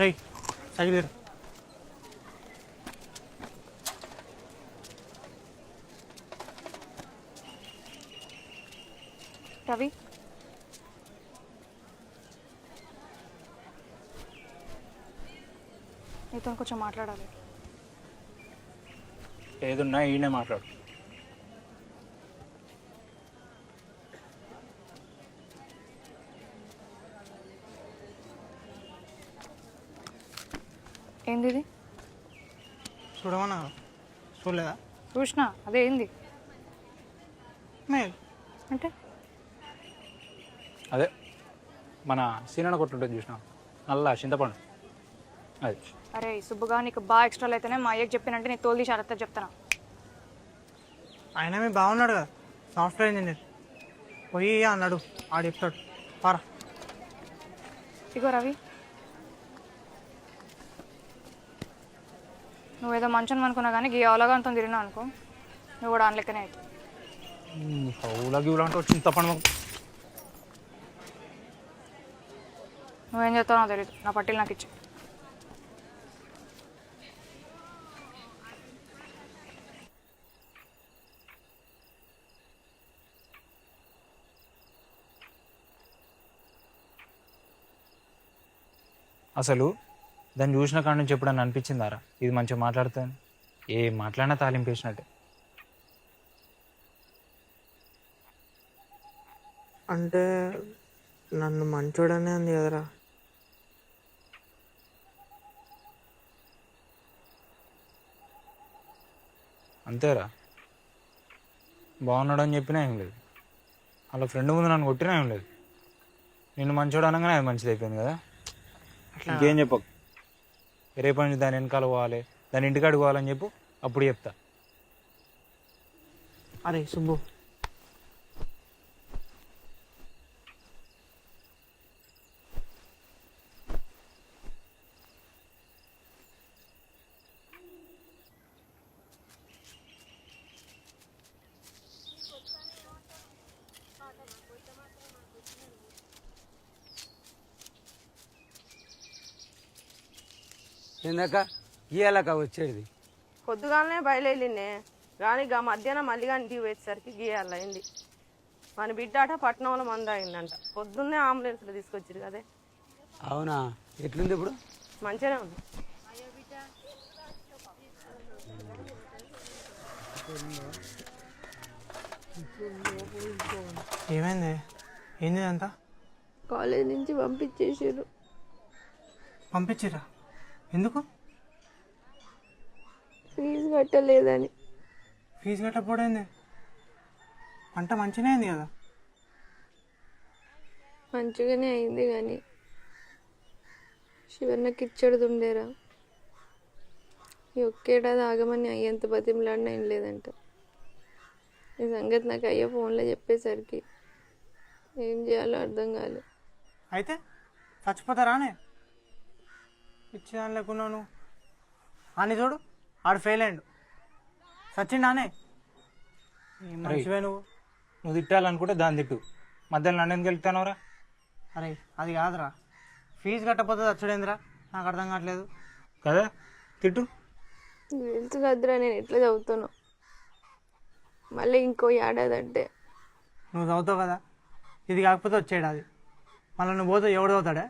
రేయ్ సైడ్ రవి నీతో కొంచెం మాట్లాడాలి. ఏదున్నా ఈయనే మాట్లాడు. ఏంది ఇది? చూడమన్నా? చూడలేదా? చూసినా అదే ఏంది? అంటే? అదే మన సీనన్న కొట్టుంటుంది చూసిన? నల్ల చింతపండు. అది. అరే సుబ్బుగా నీకు బాగా ఎక్స్ట్రాలు అయితేనే మా అయ్యకి చెప్పినంటే నీ తోలు తీసి అరత చెప్తాను? ఆయన మీ బాగున్నాడు కదా సాఫ్ట్వేర్ ఇంజనీర్. పోయి అన్నాడు ఆడు చెప్తాడు. పారా. ఇగో రవి. నువ్వేదో మంచం అనుకున్నా కానీ గీ అవలగాంతో తిరిగినా అనుకో. నువ్వు కూడా అవుతావు గివులా అంటే చింతపండు నువ్వేం చేస్తావు నాకు తెలియదు నా పట్టీలు నాకు ఇచ్చి. అసలు దాన్ని చూసిన కాడ నుంచి ఎప్పుడన్నా అనిపించిందారా? ఇది మంచిగా మాట్లాడుతాను ఏ మాట్లాడినా తాలింపేసినట్టే అంటే నన్ను మంచోడనే అంది కదరా. అంతేరా. బాగున్నాడు అని చెప్పినా ఏం లేదు. వాళ్ళ ఫ్రెండ్ ముందు నన్ను కొట్టినా ఏం లేదు. నిన్ను మంచోడు అనగానే అది మంచిది అయిపోయింది కదా ఇంకేం చెప్పకు. రేపటి నుంచి దాని వెనకాల పోవాలి దాని ఇంటికాడికి పోవాలని చెప్పు అప్పుడు చెప్తా. అరే సుబ్బు ఏందాక ఇయ్యాలక వచ్చేది. పొద్దుగాలనే బయలుదేరినే కానీ గా మధ్యాహ్నం మళ్ళీ ఇంటికి పోయేసరికి గీయాలైంది మన బిడ్డ అట పట్టణంలో మంద అయిందంట పొద్దున్నే అంబులెన్స్లో తీసుకొచ్చారు కదే. అవునా? ఎట్లుంది ఇప్పుడు? మంచిగానే ఉంది. ఏమైంది? ఏంది అంతా కాలేజ్ నుంచి పంపించేసారు పంపించిరా ఎందుకు? ఫీజు కట్టలేదని. ఫీజు కట్టకపోయింది పంట మంచిగానే అయింది కదా? మంచిగానే అయింది కానీ శివన్నకి ఇచ్చడిది ఉండేరా ఈ ఒక్కేడాది ఆగమని అయ్యేంత బతిమలాడినా ఏం లేదంట. ఈ సంగతి నాకు అయ్యే ఫోన్లో చెప్పేసరికి ఏం చేయాలో అర్థం కాలేదు అయితే చచ్చిపోతారానే ఇచ్చేదాని లేకున్నాను అని చూడు ఆడు ఫెయిల్ అయ్యిండు. సచ్చిండానే ఏం మంచివే నువ్వు. నువ్వు తిట్టాలనుకుంటే దాన్ని తిట్టు. మధ్యలో నన్ను ఎందుకు వెళ్తానవరా అరే అది కాదురా. ఫీజు కట్టకపోతే చచ్చుడేందిరా నాకు అర్థం కావట్లేదు. కదా? తిట్టు. తెలుసు కదరా నేను ఎట్లా చదువుతాను. మళ్ళీ ఇంకో ఏడాది అంటే నువ్వు చదువుతావు కదా? ఇది కాకపోతే వచ్చేడు అది? మళ్ళీ నువ్వు పోతే ఎవడు చదువుతాడే?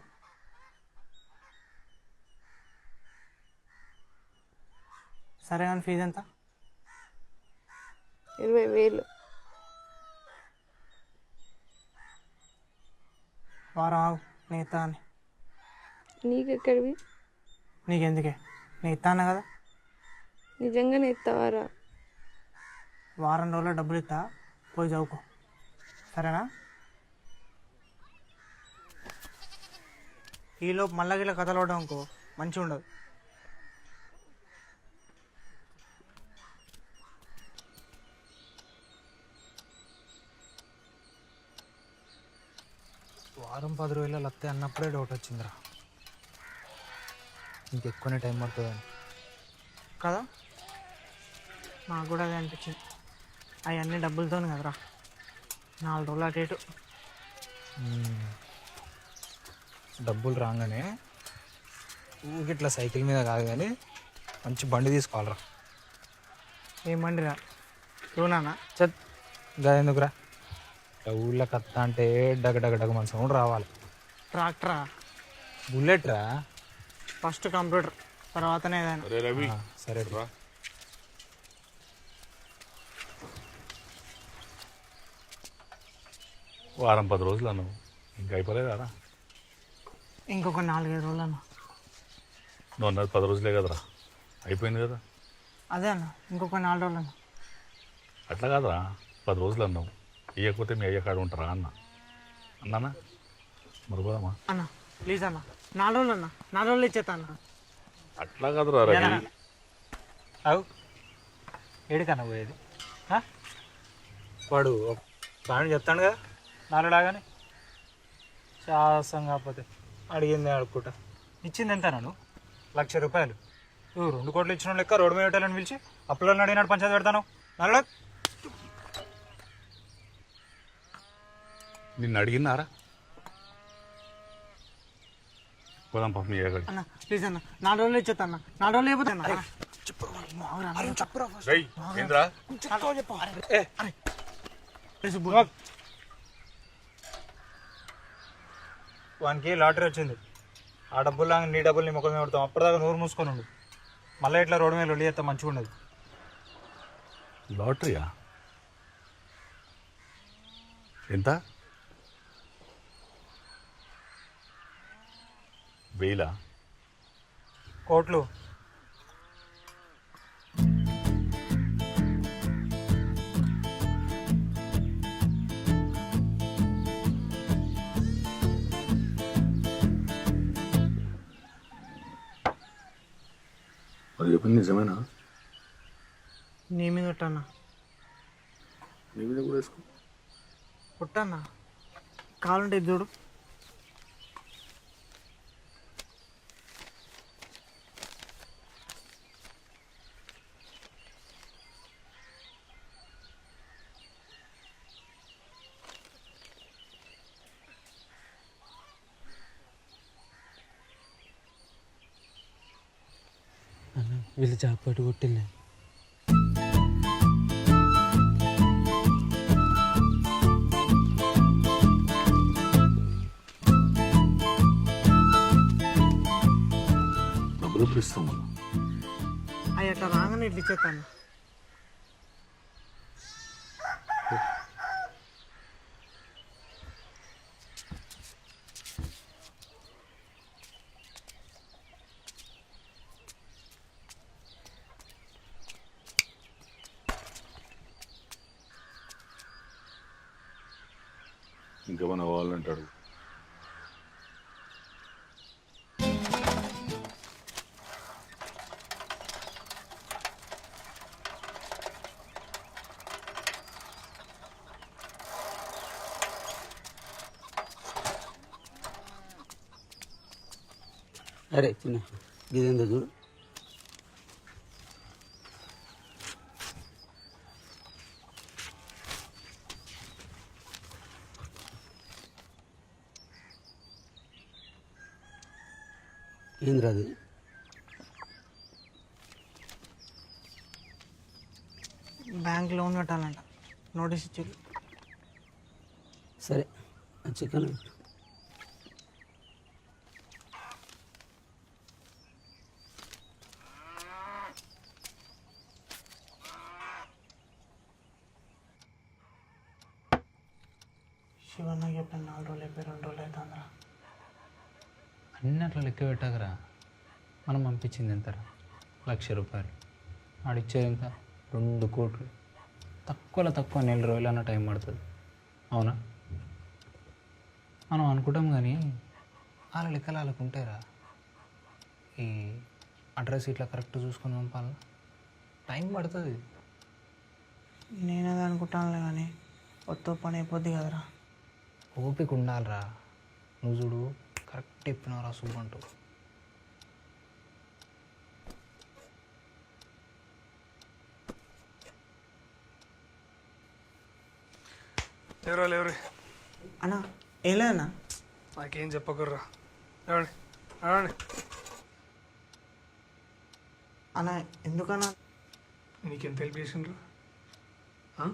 సరే కానీ ఫీజు ఎంత? ఇరవై వేలు. వారం ఆగు నీ ఇస్తా అని. నీకెక్కడివి? నీకెందుకే? నీ ఇస్తాను కదా? నిజంగానే ఎత్తావారా వారం రోజుల్లో డబ్బులు ఇస్తా పోయి చదువుకో. సరేనా? ఈలోపు మళ్ళా గిట్ల కథలు అవడం అనుకో మంచిగా ఉండదు వారం పది రోజులలో వస్తే అన్నప్పుడే డౌట్ వచ్చిందిరా. ఇంకెక్కువనే టైం పడుతుందని. కదా? నాకు కూడా అదే అనిపించింది. అవన్నీ డబ్బులతో కదరా. నాలుగు రోజులు అటు ఇటు. డబ్బులు రాగానే ఊరికి ఇట్లా సైకిల్ మీద కాదు కానీ మంచి బండి తీసుకోవాలరా. ఏం బండిరా? లూనానా చత్. గా ఎందుకురా ఇట్లా ఊళ్ళో కత్త అంటే డగ డగ డగ మన సౌండ్ రావాలి. ట్రాక్టరా? బుల్లెట్ రా ఫస్ట్ కంప్యూటర్ తర్వాతనే ఏదైనా. సరే రా. వారం పది రోజులు అన్నావు ఇంకా అయిపోలేదా ఇంకొక నాలుగైదు రోజులు అన్న నువ్వు అన్నది పది రోజులే కదరా. అయిపోయింది కదా. అదే అన్న ఇంకొక నాలుగు రోజులు అన్న అట్లా కాదురా పది రోజులు అన్నావు ఇవ్వకపోతే మీ అయ్య కాడ ఉంటారా అన్న? అన్నానా? మరి పోదామా? అన్న ప్లీజ్ అన్న నాలుగు రోజులు అన్న నాలుగు రోజులు ఇచ్చేస్తా అన్న. అట్లా కాదురా రవి. అవు ఏడికన్నా పోయేది? వాడు ప్రాణం చెప్తాడు కదా నాలుగులాగానే శాసం కాకపోతే అడిగింది అడుక్కుంటా ఇచ్చింది ఎంత నన్ను లక్ష రూపాయలు. నువ్వు రెండు కోట్లు ఇచ్చిన లెక్క రోడ్డు మీద పెట్టాలని పిలిచి అప్పులను అడిగినాడు పంచాయతీ పెడతాను. నల్ల నిన్ను అడిగినారా? పోదాం పాప కాడికి. అన్న ప్లీజ్ అన్న నాలుగు రోజులు ఇచ్చేస్తా అన్న. నాలుగు రోజులు అయిపోతా అన్న? వానికి లాటరీ వచ్చింది. ఆ డబ్బులు నీ డబ్బులు నీ ముఖం పెడతాం. అప్పటిదాకా నోరు మూసుకొని ఉండు. మళ్ళీ ఇట్లా రోడ్డు మీద లొల్లి చేస్తే మంచిగా ఉండదు. లాటరీయా? ఎంత? వెయ్యిలా కోట్లు. అది చెప్పింది నిజమేనా? నీ మీద కొట్టన్న నీ మీద కూడా వేసుకో. కొట్టన్న కావాలంటే చూడు. వీళ్ళు జాక్పాటు కొట్టింది డబ్బులు అట్లా రాగానే ఇట్లా ఇచ్చేస్తా ఇంకేమైనా కావాలంటాడు అరే చిన్న ఇదేందో చూడు. ఏంద్రా అది? బ్యాంక్ లోన్ కట్టాలంట. నోటీస్ ఇచ్చి. సరే చికెన్. శివన్న చెప్పాను నాలుగు రోజులు అయిపోయి రెండు రోజులు అవుతుందిరా. అన్నీ అట్లా లెక్క పెట్టకరా మనం పంపించింది ఎంతరా? లక్ష రూపాయలు. ఆడిచ్చేది ఎంత? రెండు కోట్లు. తక్కువలో తక్కువ నెల రోజులన్న టైం పడుతుంది. అవునా? మనం అనుకుంటాం కానీ వాళ్ళ లెక్కలు వాళ్ళకు ఉంటాయిరా ఈ అడ్రస్ ఇట్లా కరెక్ట్ చూసుకొని పంపాలి టైం పడుతుంది. నేనేది అనుకుంటానులే కానీ కొత్త పని అయిపోద్ది కదరా. ఓపిక ఉండాలిరా. నువ్వు చూడు. కరెక్ట్ చెప్పినవరా సూప్ అంటూ. లేవరా లేవరే అన్న ఏం లేదన్నా నాకేం చెప్పకుర్రా. లేవండి లేవండి అన్న ఎందుకన్నా? నీకెంత హెల్ప్ చేసిండ్రు? ఆ?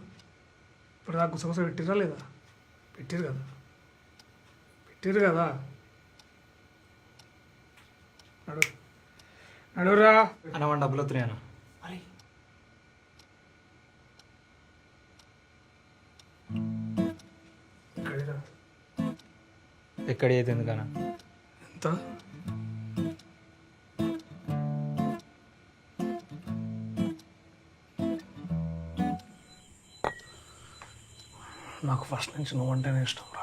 ఇప్పుడు దాకా గుసగుస పెట్టిరా లేదా? పెట్టిరు కదా. పెట్టిరు కదా. నడు. నడురా. అన్న మన డబ్బులు వస్తున్నాయి అన్న. ఎక్కడ అయితే ఎందుకన్నా ఎంత? నాకు ఫస్ట్ నుంచి నువ్వు అంటేనే ఇష్టం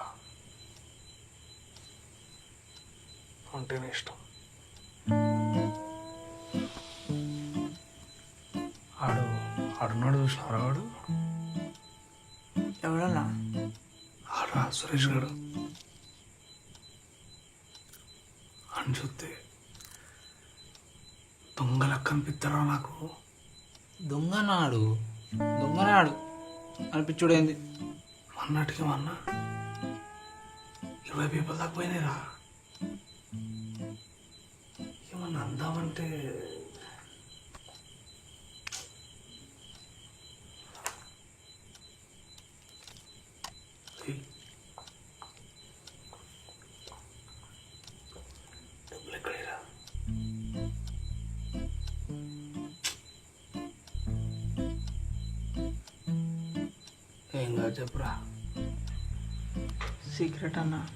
ఆడున్నాడు చూసినారా వాడు ఎవడన్నా ఆడా సురేష్ గారు. అని చూస్తే దొంగలకు కనిపిస్తారా నాకు? దొంగనాడు. దొంగనాడు. అనిపించుడేంది అన్నట్టుగా అన్న ఇరవై పీపుల్ దాకా పోయినాయిరా. ఏమన్నా అందామంటే ఏం కాదు చెప్పురా? సీక్రెట్ అన్న.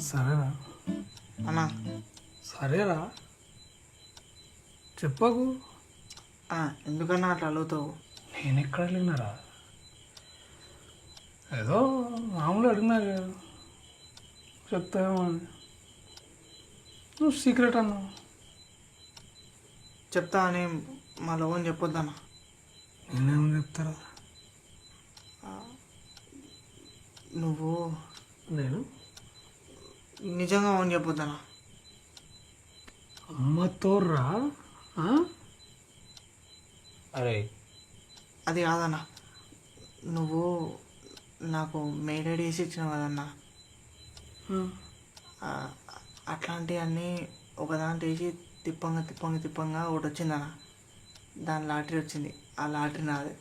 సరేనా? అన్న. సరేరా. చెప్పకు. ఆ, ఎందుకన్నా అట్లా అడుగుతావు నేను ఎక్కడ అడిగినారా? ఏదో మామూలు అడిగినా చెప్తావేమో అని. నువ్వు సీక్రెట్ అన్నావు. చెప్తా అని మా లోన్ చెప్పొద్దన్న నేనేమని చెప్తారా? నువ్వు నేను? నిజంగా ఓన్ చెప్పొద్దన్నా అమ్మతో రా ఆ? అరే. అది కాదన్న. నువ్వు నాకు మెయిల్ ఐడి వేసి ఇచ్చినావు కదన్నా. అట్లాంటివన్నీ ఒకదాంట్లో వేసి తిప్పంగా తిప్పంగా తిప్పంగా ఒకటి వచ్చిందన్న దాని లాటరీ వచ్చింది. ఆ లాటరీ నాది.